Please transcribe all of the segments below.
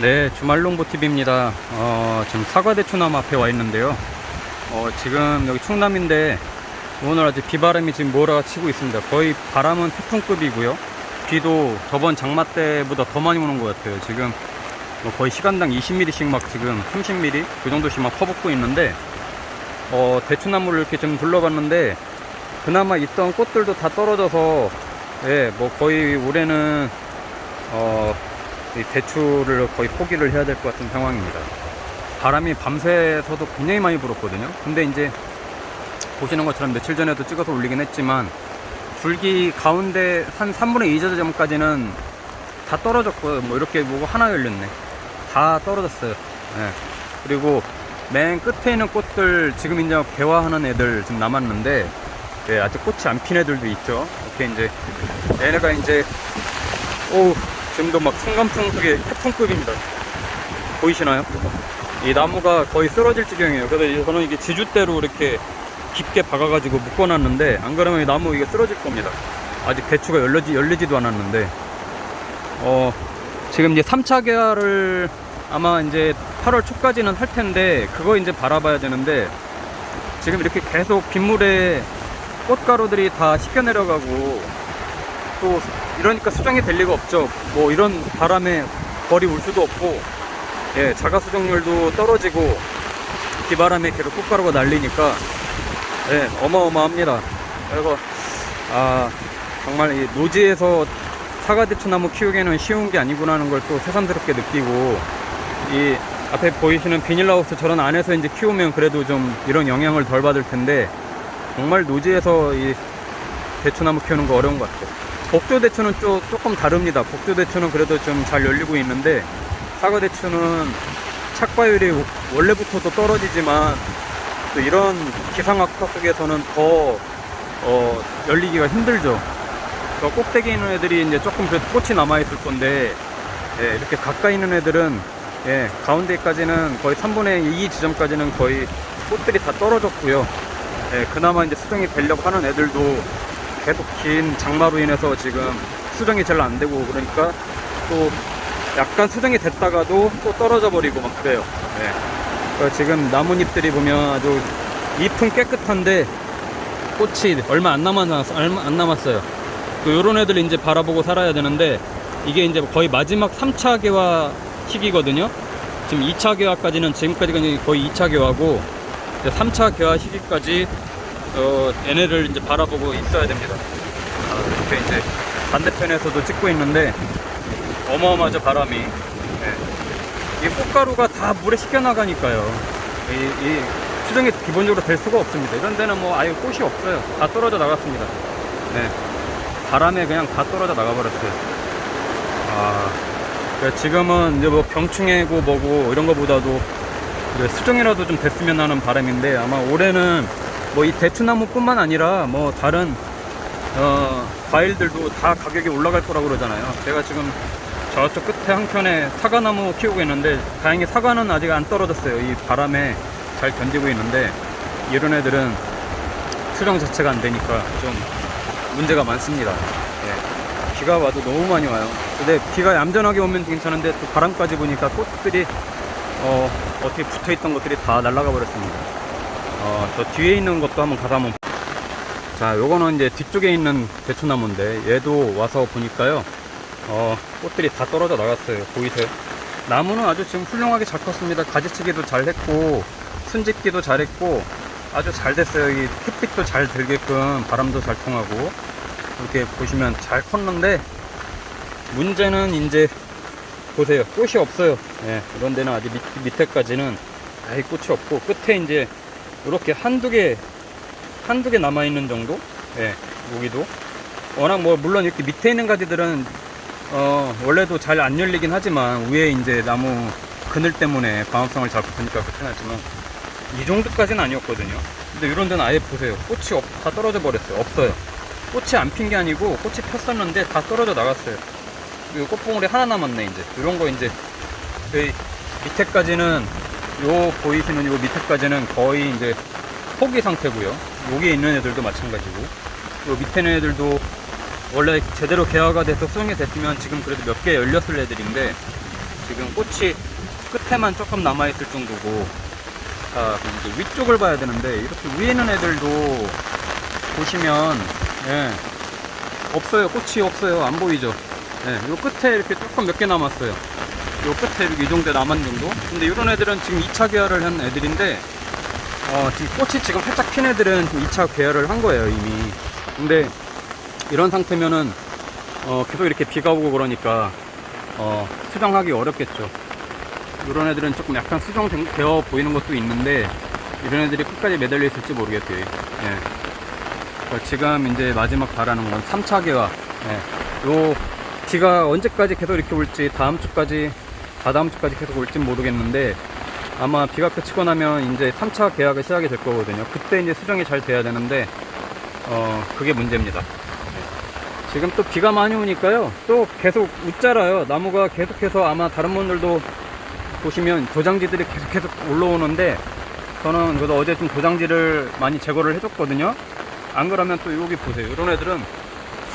네, 주말농부TV입니다. 어, 지금 사과대추나무 앞에 와 있는데요. 어, 지금 여기 충남인데 오늘 아주 비바람이 지금 몰아치고 있습니다. 거의 바람은 태풍급이고요. 비도 저번 장마 때보다 더 많이 오는 것 같아요. 지금 뭐 거의 시간당 20mm씩 막 지금 30mm 그 정도씩 막 퍼붓고 있는데 어, 대추나무를 이렇게 좀 둘러봤는데 그나마 있던 꽃들도 다 떨어져서 예, 뭐 거의 올해는 어, 이 대추를 거의 포기를 해야 될 것 같은 상황입니다. 바람이 밤새서도 굉장히 많이 불었거든요. 근데 이제 보시는 것처럼 며칠 전에도 찍어서 올리긴 했지만 줄기 가운데 한 3분의 2 지점까지는 다 떨어졌고요. 뭐 이렇게 뭐가 하나 열렸네. 다 떨어졌어요. 예. 그리고 맨 끝에 있는 꽃들 지금 이제 개화하는 애들 지금 남았는데 예, 아직 꽃이 안 핀 애들도 있죠. 이렇게 이제 얘네가 이제 오 지금도 막 순간풍속의 태풍급입니다. 보이시나요? 이 나무가 거의 쓰러질 지경이에요. 그래서 저는 이게 지주대로 이렇게 깊게 박아가지고 묶어놨는데 안 그러면 이 나무 이게 쓰러질 겁니다. 아직 대추가 열리지, 열리지도 않았는데 어 지금 이제 3차 개화를 아마 이제 8월 초까지는 할 텐데 그거 이제 바라봐야 되는데 지금 이렇게 계속 빗물에 꽃가루들이 다 씻겨 내려가고 또 이러니까 수정이 될 리가 없죠. 뭐 이런 바람에 벌이 울 수도 없고 예, 자가 수정률도 떨어지고 비바람에 계속 꽃가루가 날리니까 예, 어마어마합니다. 그래서 아 정말 이 노지에서 사과 대추나무 키우기는 쉬운 게 아니구나하는 걸 또 새삼스럽게 느끼고 이 앞에 보이시는 비닐하우스 저런 안에서 이제 키우면 그래도 좀 이런 영향을 덜 받을 텐데 정말 노지에서 이 대추나무 키우는 거 어려운 것 같아요. 복조 대추는 좀 조금 다릅니다. 복조 대추는 그래도 좀 잘 열리고 있는데 사과 대추는 착과율이 원래부터도 떨어지지만 또 이런 기상악화 속에서는 더 어, 열리기가 힘들죠. 저 꼭대기에 있는 애들이 이제 조금 그래도 꽃이 남아 있을 건데 예, 이렇게 가까이 있는 애들은 예, 가운데까지는 거의 3분의 2 지점까지는 거의 꽃들이 다 떨어졌고요. 예, 그나마 이제 수정이 되려고 하는 애들도 계속 긴 장마로 인해서 지금 수정이 잘 안 되고 그러니까 또 약간 수정이 됐다가도 또 떨어져 버리고 막 그래요. 예. 그러니까 지금 나뭇잎들이 보면 아주 잎은 깨끗한데 꽃이 얼마 안 남았 얼마 안 남았어요. 또 요런 애들 이제 바라보고 살아야 되는데 이게 이제 거의 마지막 3차 개화 시기거든요. 지금 2차 개화까지는 지금까지가 거의 2차 개화고 이제 3차 개화 시기까지 어, 얘네를 이제 바라보고 있어야 됩니다. 아, 이렇게 이제 반대편에서도 찍고 있는데 어마어마하죠 바람이. 네. 이 꽃가루가 다 물에 씻겨 나가니까요. 이, 이 수정이 기본적으로 될 수가 없습니다. 이런 데는 뭐 아예 꽃이 없어요. 다 떨어져 나갔습니다. 네. 바람에 그냥 다 떨어져 나가버렸어요. 아, 그러니까 지금은 이제 뭐 병충해고 뭐고 이런 거보다도 수정이라도 좀 됐으면 하는 바람인데 아마 올해는 뭐 이 대추나무뿐만 아니라 뭐 다른 어, 과일들도 다 가격이 올라갈 거라고 그러잖아요. 제가 지금 저쪽 끝에 한켠에 사과나무 키우고 있는데 다행히 사과는 아직 안 떨어졌어요. 이 바람에 잘 견디고 있는데 이런 애들은 수정 자체가 안 되니까 좀 문제가 많습니다. 예. 비가 와도 너무 많이 와요. 근데 비가 얌전하게 오면 괜찮은데 또 바람까지 보니까 꽃들이 어, 어떻게 붙어 있던 것들이 다 날아가 버렸습니다. 어, 저 뒤에 있는 것도 한번 가서 한번 자, 요거는 이제 뒤쪽에 있는 대추나무인데 얘도 와서 보니까요. 어, 꽃들이 다 떨어져 나갔어요. 보이세요? 나무는 아주 지금 훌륭하게 잘 컸습니다. 가지치기도 잘 했고 순짓기도 잘 했고 아주 잘 됐어요. 이 햇빛도 잘 들게끔 바람도 잘 통하고 이렇게 보시면 잘 컸는데 문제는 이제 보세요. 꽃이 없어요. 예, 이런 데는 아직 밑, 밑에까지는 아예 꽃이 없고 끝에 이제 이렇게 한두 개 한두 개 남아 있는 정도? 예, 여기도 워낙 뭐 물론 이렇게 밑에 있는 가지들은 어 원래도 잘 안 열리긴 하지만 위에 이제 나무 그늘 때문에 광합성을 잘 붙으니까 그렇긴 하지만 이 정도까지는 아니었거든요. 근데 이런 데는 아예 보세요. 꽃이 없, 다 떨어져 버렸어요. 없어요. 꽃이 안 핀 게 아니고 꽃이 폈었는데 다 떨어져 나갔어요. 이 꽃봉오리 하나 남았네 이제. 이런 거 이제 밑에까지는 요 보이시는 요 밑에까지는 거의 이제 포기 상태고요. 여기에 있는 애들도 마찬가지고. 요 밑에 있는 애들도 원래 제대로 개화가 돼서 수정이 됐으면 지금 그래도 몇 개 열렸을 애들인데 지금 꽃이 끝에만 조금 남아있을 정도고 자 이제 위쪽을 봐야 되는데 이렇게 위에 있는 애들도 보시면 예, 없어요. 꽃이 없어요. 안 보이죠? 예, 요 끝에 이렇게 조금 몇 개 남았어요 요 끝에 이렇게 이 정도 남은 정도? 근데 이런 애들은 지금 2차 개화를 한 애들인데 어, 지금 꽃이 지금 살짝 핀 애들은 2차 개화를 한 거예요 이미. 근데 이런 상태면은 어, 계속 이렇게 비가 오고 그러니까 어, 수정하기 어렵겠죠. 이런 애들은 조금 약간 수정되어 보이는 것도 있는데 이런 애들이 끝까지 매달려 있을지 모르겠어요. 예. 어, 지금 이제 마지막 바라는 건 3차 개화 예. 요 비가 언제까지 계속 이렇게 올지 다음 주까지 다다음 주까지 계속 올지 모르겠는데 아마 비가 그치고 나면 이제 3차 계약이 시작이 될 거거든요. 그때 이제 수정이 잘 돼야 되는데 어 그게 문제입니다. 네. 지금 또 비가 많이 오니까요. 또 계속 웃자라요. 나무가 계속해서 아마 다른 분들도 보시면 도장지들이 계속 계속 올라오는데 저는 그래서 어제 좀 도장지를 많이 제거를 해줬거든요. 안 그러면 또 여기 보세요. 이런 애들은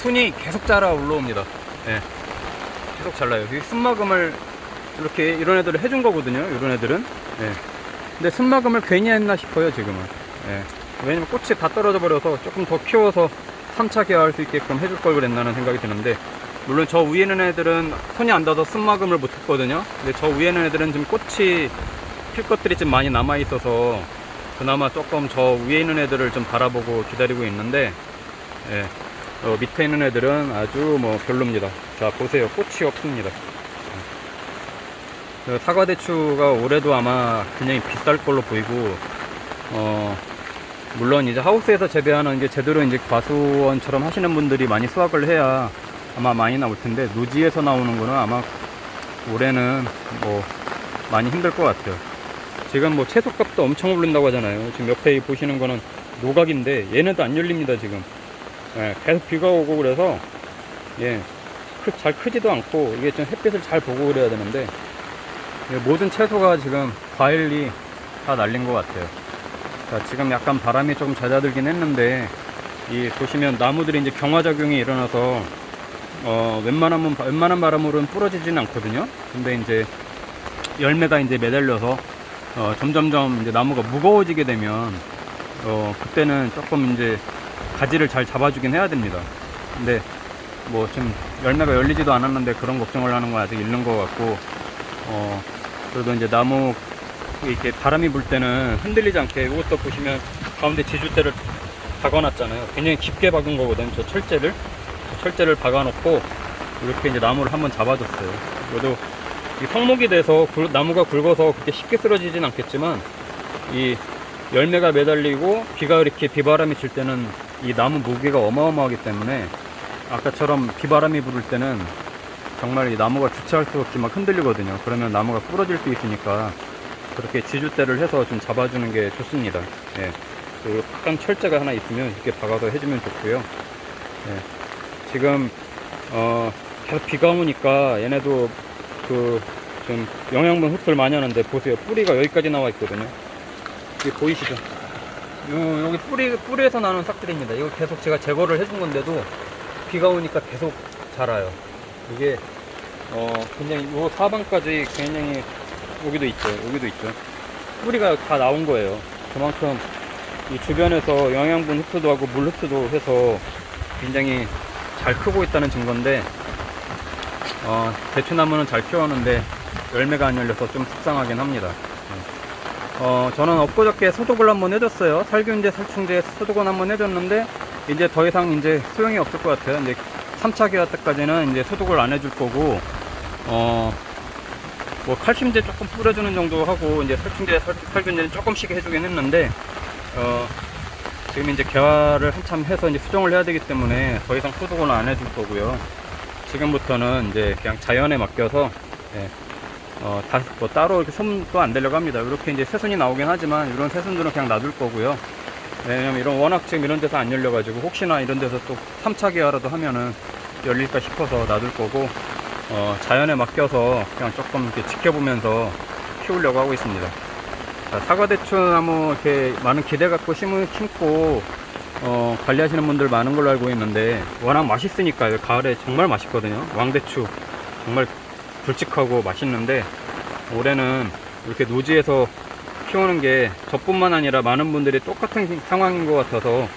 순이 계속 자라 올라옵니다. 예. 계속 잘라요. 이 순마금을 이렇게 이런 애들을 해준 거거든요. 이런 애들은. 예. 근데 순마금을 괜히 했나 싶어요, 지금은. 예. 왜냐면 꽃이 다 떨어져 버려서 조금 더 키워서 3차 개화할 수 있게끔 해줄 걸 그랬나는 생각이 드는데, 물론 저 위에 있는 애들은 손이 안 닿아서 순마금을 못 했거든요. 근데 저 위에 있는 애들은 지금 꽃이 필 것들이 좀 많이 남아 있어서 그나마 조금 저 위에 있는 애들을 좀 바라보고 기다리고 있는데, 예. 어, 밑에 있는 애들은 아주 뭐 별로입니다. 자, 보세요. 꽃이 없습니다. 그 사과 대추가 올해도 아마 굉장히 비쌀 걸로 보이고, 어, 물론 이제 하우스에서 재배하는 게 제대로 이제 과수원처럼 하시는 분들이 많이 수확을 해야 아마 많이 나올 텐데, 노지에서 나오는 거는 아마 올해는 뭐 많이 힘들 것 같아요. 지금 뭐 채소값도 엄청 오른다고 하잖아요. 지금 옆에 보시는 거는 노각인데, 얘네도 안 열립니다, 지금. 예, 계속 비가 오고 그래서 예, 크- 잘 크지도 않고 이게 좀 햇빛을 잘 보고 그래야 되는데 예, 모든 채소가 지금 과일이 다 날린 것 같아요. 자, 지금 약간 바람이 조금 잦아들긴 했는데 이 보시면 나무들이 이제 경화작용이 일어나서 어, 웬만하면 웬만한 바람으로는 부러지지는 않거든요. 근데 이제 열매가 이제 매달려서 어, 점점점 이제 나무가 무거워지게 되면 어, 그때는 조금 이제 가지를 잘 잡아주긴 해야 됩니다. 근데 뭐 지금 열매가 열리지도 않았는데 그런 걱정을 하는 건 아직 있는 것 같고 어 그래도 이제 나무 이렇게 바람이 불 때는 흔들리지 않게 이것도 보시면 가운데 지주대를 박아놨잖아요. 굉장히 깊게 박은 거거든요. 저 철제를 저 철제를 박아놓고 이렇게 이제 나무를 한번 잡아줬어요. 그래도 이 성목이 돼서 굴- 나무가 굵어서 그렇게 쉽게 쓰러지진 않겠지만 이 열매가 매달리고 비가 이렇게 비바람이 칠 때는 이 나무 무게가 어마어마하기 때문에 아까처럼 비바람이 부를 때는 정말 이 나무가 주체할 수막 흔들리거든요. 그러면 나무가 부러질 수 있으니까 그렇게 지주대를 해서 좀 잡아주는 게 좋습니다. 예. 그리고 약간 철제가 하나 있으면 이렇게 박아서 해주면 좋고요. 예. 지금 어, 계속 비가 오니까 얘네도 그 좀 영양분 흡수를 많이 하는데 보세요. 뿌리가 여기까지 나와 있거든요. 이게 보이시죠? 요, 여기 뿌리, 뿌리에서 나는 싹들입니다. 이거 계속 제가 제거를 해준 건데도 비가 오니까 계속 자라요. 이게, 어, 굉장히, 요 사방까지 굉장히, 여기도 있죠. 여기도 있죠. 뿌리가 다 나온 거예요. 그만큼 이 주변에서 영양분 흡수도 하고 물 흡수도 해서 굉장히 잘 크고 있다는 증거인데, 어, 대추나무는 잘 키웠는데 열매가 안 열려서 좀 속상하긴 합니다. 어, 저는 엊그저께 소독을 한번 해줬어요. 살균제, 살충제 소독은 한번 해줬는데, 이제 더 이상 이제 소용이 없을 것 같아요. 이제 3차 기화 때까지는 이제 소독을 안 해줄 거고, 어, 뭐 칼슘제 조금 뿌려주는 정도 하고, 이제 살충제, 살, 살균제는 조금씩 해주긴 했는데, 어, 지금 이제 개화를 한참 해서 이제 수정을 해야 되기 때문에 더 이상 소독은 안 해줄 거고요. 지금부터는 이제 그냥 자연에 맡겨서, 예, 어, 다, 뭐 따로 이렇게 손도 안 대려고 합니다. 이렇게 이제 새순이 나오긴 하지만 이런 새순들은 그냥 놔둘 거고요. 왜냐면 이런 워낙 지금 이런 데서 안 열려가지고 혹시나 이런 데서 또 3차 개화라도 하면은 열릴까 싶어서 놔둘 거고, 어, 자연에 맡겨서 그냥 조금 이렇게 지켜보면서 키우려고 하고 있습니다. 자, 사과대추 나무 이렇게 많은 기대 갖고 심을, 심고, 어, 관리하시는 분들 많은 걸로 알고 있는데, 워낙 맛있으니까요. 가을에 정말 맛있거든요. 왕대추. 정말 굵직하고 맛있는데 올해는 이렇게 노지에서 키우는 게 저뿐만 아니라 많은 분들이 똑같은 상황인 것 같아서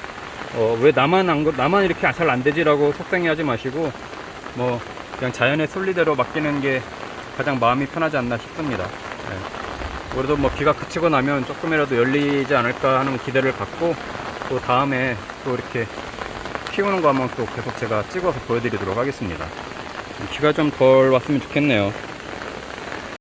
어, 왜 나만 안, 그- 나만 이렇게 잘 안 되지라고 속상해하지 마시고 뭐 그냥 자연의 순리대로 맡기는 게 가장 마음이 편하지 않나 싶습니다. 네. 그래도 뭐 비가 그치고 나면 조금이라도 열리지 않을까 하는 기대를 갖고 또 다음에 또 이렇게 키우는 거 한번 또 계속 제가 찍어서 보여드리도록 하겠습니다. 비가 좀 덜 왔으면 좋겠네요.